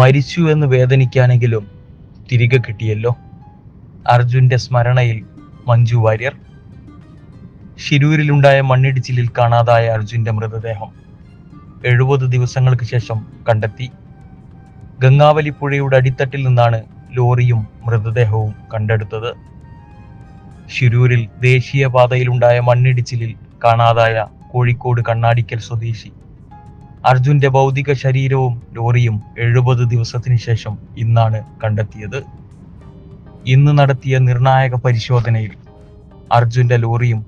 മരിച്ചു എന്ന് വേദനിക്കാനെങ്കിലും തിരികെ കിട്ടിയല്ലോ. അർജുന്റെ സ്മരണയിൽ മഞ്ജു വാര്യർ. ശിരൂരിലുണ്ടായ മണ്ണിടിച്ചിലിൽ കാണാതായ അർജുന്റെ മൃതദേഹം എഴുപത് ദിവസങ്ങൾക്ക് ശേഷം കണ്ടെത്തി. ഗംഗാവലി പുഴയുടെ അടിത്തട്ടിൽ നിന്നാണ് ലോറിയും മൃതദേഹവും കണ്ടെടുത്തത്. ശിരൂരിൽ ദേശീയപാതയിലുണ്ടായ മണ്ണിടിച്ചിലിൽ കാണാതായ കോഴിക്കോട് കണ്ണാടിക്കൽ സ്വദേശി അർജുന്റെ ഭൗതിക ശരീരവും ലോറിയും എഴുപത് ദിവസത്തിന് ശേഷം ഇന്നാണ് കണ്ടെത്തിയത്. ഇന്ന് നടത്തിയ നിർണായക പരിശോധനയിൽ അർജുന്റെ ലോറിയും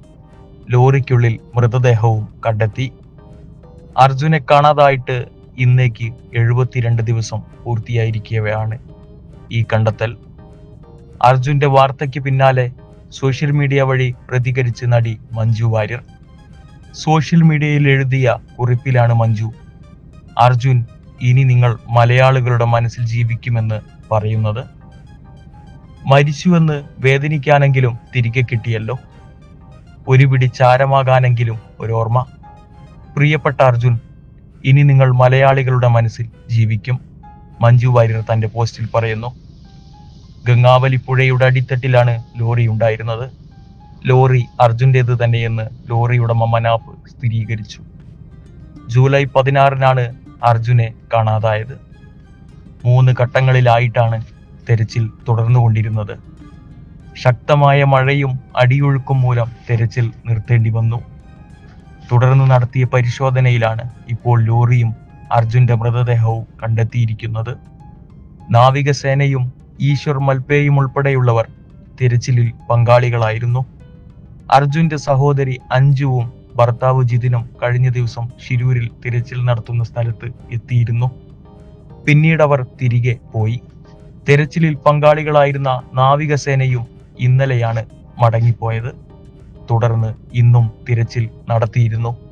ലോറിക്കുള്ളിൽ മൃതദേഹവും കണ്ടെത്തി. അർജുനെ കാണാതായിട്ട് ഇന്നേക്ക് എഴുപത്തിരണ്ട് ദിവസം പൂർത്തിയായിരിക്കവെയാണ് ഈ കണ്ടെത്തൽ. അർജുന്റെ വാർത്തയ്ക്ക് പിന്നാലെ സോഷ്യൽ മീഡിയ വഴി പ്രതികരിച്ച് നടി മഞ്ജു വാര്യർ. സോഷ്യൽ മീഡിയയിൽ എഴുതിയ കുറിപ്പിലാണ് മഞ്ജു അർജുൻ ഇനി നിങ്ങൾ മലയാളികളുടെ മനസ്സിൽ ജീവിക്കുമെന്ന് പറയുന്നത്. മരിച്ചുവെന്ന് വേദനിക്കാനെങ്കിലും തിരികെ കിട്ടിയല്ലോ. ഒരു പിടി ചാരമാകാനെങ്കിലും ഓർമ്മ പ്രിയപ്പെട്ട അർജുൻ ഇനി നിങ്ങൾ മലയാളികളുടെ മനസ്സിൽ ജീവിക്കും. മഞ്ജു വാര്യർ തന്റെ പോസ്റ്റിൽ പറയുന്നു ഗംഗാവലി പുഴയുടെ അടിത്തട്ടിലാണ് ലോറി ഉണ്ടായിരുന്നത്. ലോറി അർജുന്റേത് തന്നെയെന്ന് ലോറി ഉടമ സ്ഥിരീകരിച്ചു. ജൂലൈ പതിനാറിനാണ് അർജുനെ കാണാതായത്. മൂന്ന് ഘട്ടങ്ങളിലായിട്ടാണ് തെരച്ചിൽ തുടർന്നുകൊണ്ടിരുന്നത് ശക്തമായ മഴയും അടിയൊഴുക്കും മൂലം തെരച്ചിൽ നിർത്തേണ്ടി വന്നു. തുടർന്ന് നടത്തിയ പരിശോധനയിലാണ് ഇപ്പോൾ ലോറിയും അർജുന്റെ മൃതദേഹവും കണ്ടെത്തിയിരിക്കുന്നത്. നാവികസേനയും ഈശ്വർ മൽപേയും ഉൾപ്പെടെയുള്ളവർ തിരച്ചിലിൽ പങ്കാളികളായിരുന്നു. അർജുന്റെ സഹോദരി അഞ്ജുവും ഭർത്താവ് ജിതിനും കഴിഞ്ഞ ദിവസം ശിരൂരിൽ തിരച്ചിൽ നടത്തുന്ന സ്ഥലത്ത് എത്തിയിരുന്നു. പിന്നീട് അവർ തിരികെ പോയി. തിരച്ചിലിൽ പങ്കാളികളായിരുന്ന നാവികസേനയും ഇന്നലെയാണ് മടങ്ങിപ്പോയത്. തുടർന്ന് ഇന്നും തിരച്ചിൽ നടത്തിയിരുന്നു.